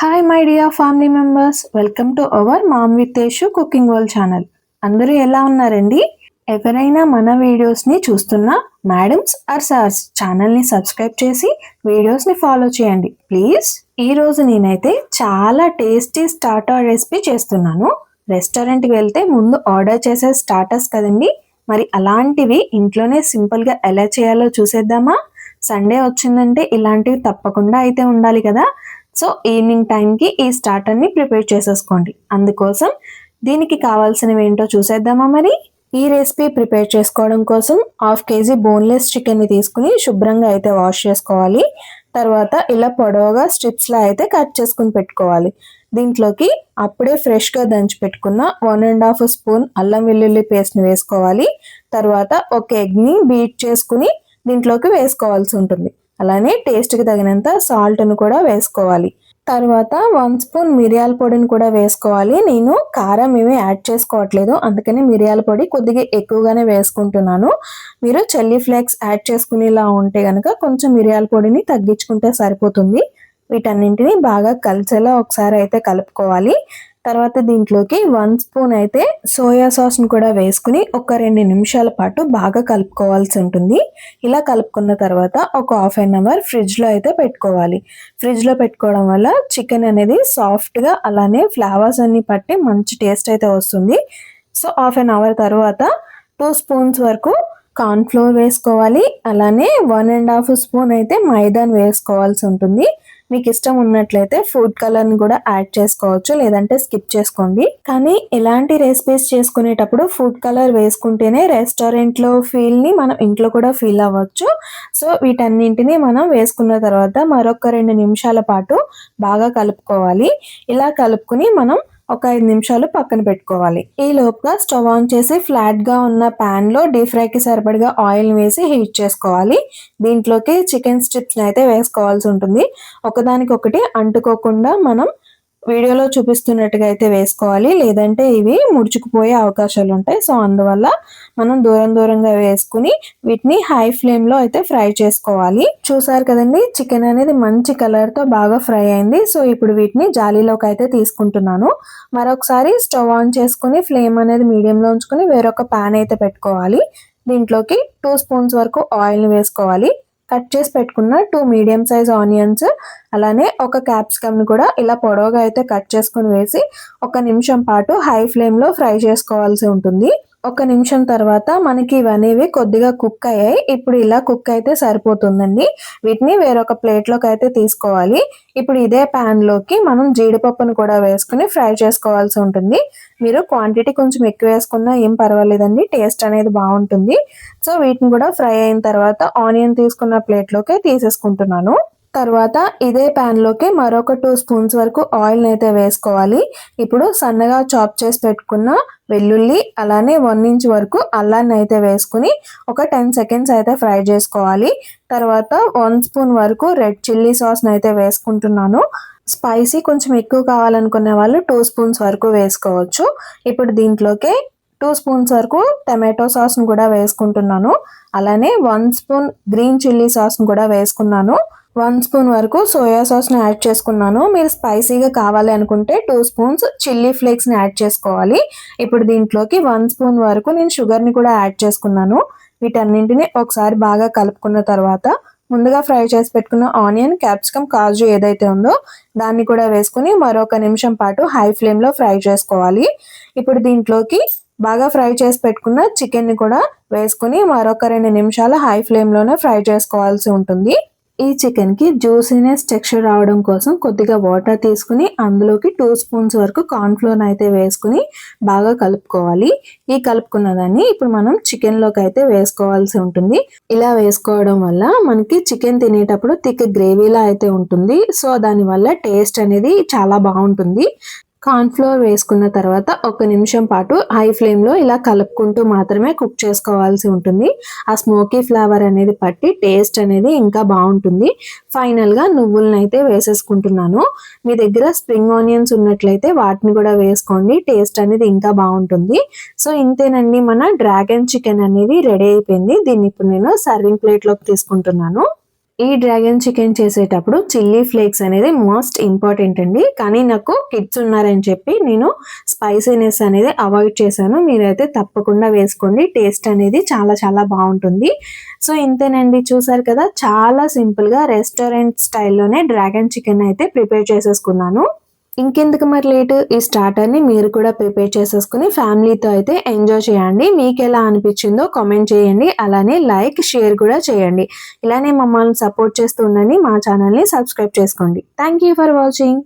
Hi my dear family members welcome to our mom వితేషు cooking world channel అందరూ ఎలా ఉన్నారండి? ఎవరైనా మన వీడియోస్ని చూస్తున్న మేడమ్స్ ఆర్ సార్స్ ఛానల్ని సబ్స్క్రైబ్ చేసి వీడియోస్ని ఫాలో చేయండి. ప్లీజ్ ఈరోజు నేనైతే చాలా టేస్టీ స్టార్టర్ రెసిపీ చేస్తున్నాను. రెస్టారెంట్కి వెళ్తే ముందు ఆర్డర్ చేసే స్టార్టర్స్ కదండి. మరి అలాంటివి ఇంట్లోనే సింపుల్గా ఎలా చేయాలో చూసేద్దామా? సండే వచ్చిందంటే ఇలాంటివి తప్పకుండా అయితే ఉండాలి కదా. సో ఈవినింగ్ టైంకి ఈ స్టార్టర్ని ప్రిపేర్ చేసేసుకోండి. అందుకోసం దీనికి కావాల్సినవి ఏంటో చూసేద్దామా మరి? ఈ రెసిపీ ప్రిపేర్ చేసుకోవడం కోసం హాఫ్ కేజీ బోన్లెస్ చికెన్ని తీసుకుని శుభ్రంగా అయితే వాష్ చేసుకోవాలి. తర్వాత ఇలా పొడవుగా స్ట్రిప్స్లో అయితే కట్ చేసుకుని పెట్టుకోవాలి. దీంట్లోకి అప్పుడే ఫ్రెష్గా దంచి పెట్టుకున్న వన్ అండ్ హాఫ్ స్పూన్ అల్లం వెల్లుల్లి పేస్ట్ని వేసుకోవాలి. తర్వాత ఒక ఎగ్ని బీట్ చేసుకుని దీంట్లోకి వేసుకోవాల్సి ఉంటుంది. అలానే టేస్ట్కి తగినంత సాల్ట్ను కూడా వేసుకోవాలి. తర్వాత వన్ స్పూన్ మిరియాల పొడిని కూడా వేసుకోవాలి. నేను కారం ఏమీ యాడ్ చేసుకోవట్లేదు. అందుకని మిరియాల పొడి కొద్దిగా ఎక్కువగానే వేసుకుంటున్నాను. మీరు చెల్లి ఫ్లేక్స్ యాడ్ చేసుకునేలా ఉంటే కనుక కొంచెం మిరియాల పొడిని తగ్గించుకుంటే సరిపోతుంది. వీటన్నింటిని బాగా కలిసేలా ఒకసారి అయితే కలుపుకోవాలి. తర్వాత దీంట్లోకి వన్ స్పూన్ అయితే సోయా సాస్ని కూడా వేసుకుని ఒక రెండు నిమిషాల పాటు బాగా కలుపుకోవాల్సి ఉంటుంది. ఇలా కలుపుకున్న తర్వాత ఒక హాఫ్ అన్ అవర్ ఫ్రిడ్జ్లో అయితే పెట్టుకోవాలి. ఫ్రిడ్జ్లో పెట్టుకోవడం వల్ల చికెన్ అనేది సాఫ్ట్గా అలానే ఫ్లేవర్స్ అన్ని పట్టి మంచి టేస్ట్ అయితే వస్తుంది. సో హాఫ్ అన్ అవర్ తర్వాత టూ స్పూన్స్ వరకు కార్న్ఫ్లోర్ వేసుకోవాలి. అలానే వన్ అండ్ హాఫ్ స్పూన్ అయితే మైదాన్ వేసుకోవాల్సి ఉంటుంది. మీకు ఇష్టం ఉన్నట్లయితే ఫుడ్ కలర్ని కూడా యాడ్ చేసుకోవచ్చు లేదంటే స్కిప్ చేసుకోండి. కానీ ఎలాంటి రెసిపీస్ చేసుకునేటప్పుడు ఫుడ్ కలర్ వేసుకుంటేనే రెస్టారెంట్లో ఫీల్ని మనం ఇంట్లో కూడా ఫీల్ అవ్వచ్చు. సో వీటన్నింటిని మనం వేసుకున్న తర్వాత మరొక రెండు నిమిషాల పాటు బాగా కలుపుకోవాలి. ఇలా కలుపుకుని మనం ఒక ఐదు నిమిషాలు పక్కన పెట్టుకోవాలి. ఈ లోపుగా స్టవ్ ఆన్ చేసి ఫ్లాట్గా ఉన్న ప్యాన్లో డీప్ ఫ్రైకి సరిపడిగా ఆయిల్ వేసి హీట్ చేసుకోవాలి. దీంట్లోకి చికెన్ స్ట్రిప్స్ని అయితే వేసుకోవాల్సి ఉంటుంది. ఒకదానికొకటి అంటుకోకుండా మనం వీడియోలో చూపిస్తున్నట్టుగా అయితే వేసుకోవాలి. లేదంటే ఇవి ముడుచుకుపోయే అవకాశాలు ఉంటాయి. సో అందువల్ల మనం దూరం దూరంగా వేసుకుని వీటిని హై ఫ్లేమ్లో అయితే ఫ్రై చేసుకోవాలి. చూసారు కదండి చికెన్ అనేది మంచి కలర్తో బాగా ఫ్రై అయింది. సో ఇప్పుడు వీటిని జాలీలోకి అయితే తీసుకుంటున్నాను. మరొకసారి స్టవ్ ఆన్ చేసుకుని ఫ్లేమ్ అనేది మీడియంలో ఉంచుకుని వేరొక ప్యాన్ అయితే పెట్టుకోవాలి. దీంట్లోకి టూ స్పూన్స్ వరకు ఆయిల్ని వేసుకోవాలి. కట్ చేసి పెట్టుకున్న టూ మీడియం సైజ్ ఆనియన్స్ అలానే ఒక క్యాప్సికమ్ని కూడా ఇలా పొడవుగా అయితే కట్ చేసుకుని వేసి ఒక నిమిషం పాటు హై ఫ్లేమ్లో ఫ్రై చేసుకోవాల్సి ఉంటుంది. ఒక నిమిషం తర్వాత మనకి ఇవనేవి కొద్దిగా కుక్ అయ్యాయి. ఇప్పుడు ఇలా కుక్ అయితే సరిపోతుందండి. వీటిని వేరొక ప్లేట్లోకి అయితే తీసుకోవాలి. ఇప్పుడు ఇదే ప్యాన్లోకి మనం జీడిపప్పును కూడా వేసుకుని ఫ్రై చేసుకోవాల్సి ఉంటుంది. మీరు క్వాంటిటీ కొంచెం ఎక్కువ వేసుకున్నా ఏం పర్వాలేదండి. టేస్ట్ అనేది బాగుంటుంది. సో వీటిని కూడా ఫ్రై అయిన తర్వాత ఆనియన్ తీసుకున్న ప్లేట్లోకి తీసేసుకుంటున్నాను. తర్వాత ఇదే ప్యాన్లోకి మరొక టూ స్పూన్స్ వరకు ఆయిల్ అయితే వేసుకోవాలి. ఇప్పుడు సన్నగా చాప్ చేసి పెట్టుకున్న వెల్లుల్లి అలానే వన్ ఇంచ్ వరకు అల్లాన్ని అయితే వేసుకుని ఒక టెన్ సెకండ్స్ అయితే ఫ్రై చేసుకోవాలి. తర్వాత వన్ స్పూన్ వరకు రెడ్ చిల్లీ సాస్ని అయితే వేసుకుంటున్నాను. స్పైసీ కొంచెం ఎక్కువ కావాలనుకునే వాళ్ళు టూ స్పూన్స్ వరకు వేసుకోవచ్చు. ఇప్పుడు దీంట్లోకి టూ స్పూన్స్ వరకు టమాటో సాస్ను కూడా వేసుకుంటున్నాను. అలానే వన్ స్పూన్ గ్రీన్ చిల్లీ సాస్ను కూడా వేసుకున్నాను. వన్ స్పూన్ వరకు సోయా సాస్ని యాడ్ చేసుకున్నాను. మీరు స్పైసీగా కావాలి అనుకుంటే టూ స్పూన్స్ చిల్లీ ఫ్లేక్స్ని యాడ్ చేసుకోవాలి. ఇప్పుడు దీంట్లోకి వన్ స్పూన్ వరకు నేను షుగర్ని కూడా యాడ్ చేసుకున్నాను. వీటన్నింటిని ఒకసారి బాగా కలుపుకున్న తర్వాత ముందుగా ఫ్రై చేసి పెట్టుకున్న ఆనియన్ క్యాప్సికమ్ కాజు ఏదైతే ఉందో దాన్ని కూడా వేసుకుని మరొక నిమిషం పాటు హై ఫ్లేమ్లో ఫ్రై చేసుకోవాలి. ఇప్పుడు దీంట్లోకి బాగా ఫ్రై చేసి పెట్టుకున్న చికెన్ని కూడా వేసుకుని మరొక రెండు నిమిషాలు హై ఫ్లేమ్లోనే ఫ్రై చేసుకోవాల్సి ఉంటుంది. ఈ చికెన్కి జ్యూసీనెస్ టెక్స్చర్ రావడం కోసం కొద్దిగా వాటర్ తీసుకుని అందులోకి టూ స్పూన్స్ వరకు కార్న్ఫ్లోర్ అయితే వేసుకుని బాగా కలుపుకోవాలి. ఈ కలుపుకున్న దాన్ని ఇప్పుడు మనం చికెన్లోకి అయితే వేసుకోవాల్సి ఉంటుంది. ఇలా వేసుకోవడం వల్ల మనకి చికెన్ తినేటప్పుడు థిక్ గ్రేవీలా అయితే ఉంటుంది. సో దానివల్ల టేస్ట్ అనేది చాలా బాగుంటుంది. కార్న్ఫ్లోర్ వేసుకున్న తర్వాత ఒక నిమిషం పాటు హై ఫ్లేమ్లో ఇలా కలుపుకుంటూ మాత్రమే కుక్ చేసుకోవాల్సి ఉంటుంది. ఆ స్మోకీ ఫ్లేవర్ అనేది పట్టి టేస్ట్ అనేది ఇంకా బాగుంటుంది. ఫైనల్గా నువ్వులనైతే అయితే వేసేసుకుంటున్నాను. మీ దగ్గర స్ప్రింగ్ ఆనియన్స్ ఉన్నట్లయితే వాటిని కూడా వేసుకోండి. టేస్ట్ అనేది ఇంకా బాగుంటుంది. సో ఇంతేనండి మన డ్రాగన్ చికెన్ అనేది రెడీ అయిపోయింది. దీన్ని ఇప్పుడు నేను సర్వింగ్ ప్లేట్లోకి తీసుకుంటున్నాను. ఈ డ్రాగన్ చికెన్ చేసేటప్పుడు చిల్లీ ఫ్లేక్స్ అనేది మోస్ట్ ఇంపార్టెంట్ అండి. కానీ నాకు కిడ్స్ ఉన్నారని చెప్పి నేను స్పైసీనెస్ అనేది అవాయిడ్ చేశాను. మీరైతే తప్పకుండా వేసుకోండి. టేస్ట్ అనేది చాలా చాలా బాగుంటుంది. సో ఇంతేనండి. చూసారు కదా చాలా సింపుల్గా రెస్టారెంట్ స్టైల్లోనే డ్రాగన్ చికెన్ అయితే ప్రిపేర్ చేసేసుకున్నాను. ఇంకెందుకు మరి లేటు? ఈ స్టార్టర్ని మీరు కూడా ప్రిపేర్ చేసేసుకుని ఫ్యామిలీతో అయితే ఎంజాయ్ చేయండి. మీకు ఎలా అనిపించిందో కామెంట్ చేయండి. అలానే లైక్ షేర్ కూడా చేయండి. ఇలానే మమ్మల్ని సపోర్ట్ చేస్తూ ఉండండి. మా ఛానల్ని సబ్స్క్రైబ్ చేసుకోండి. Thank you for watching.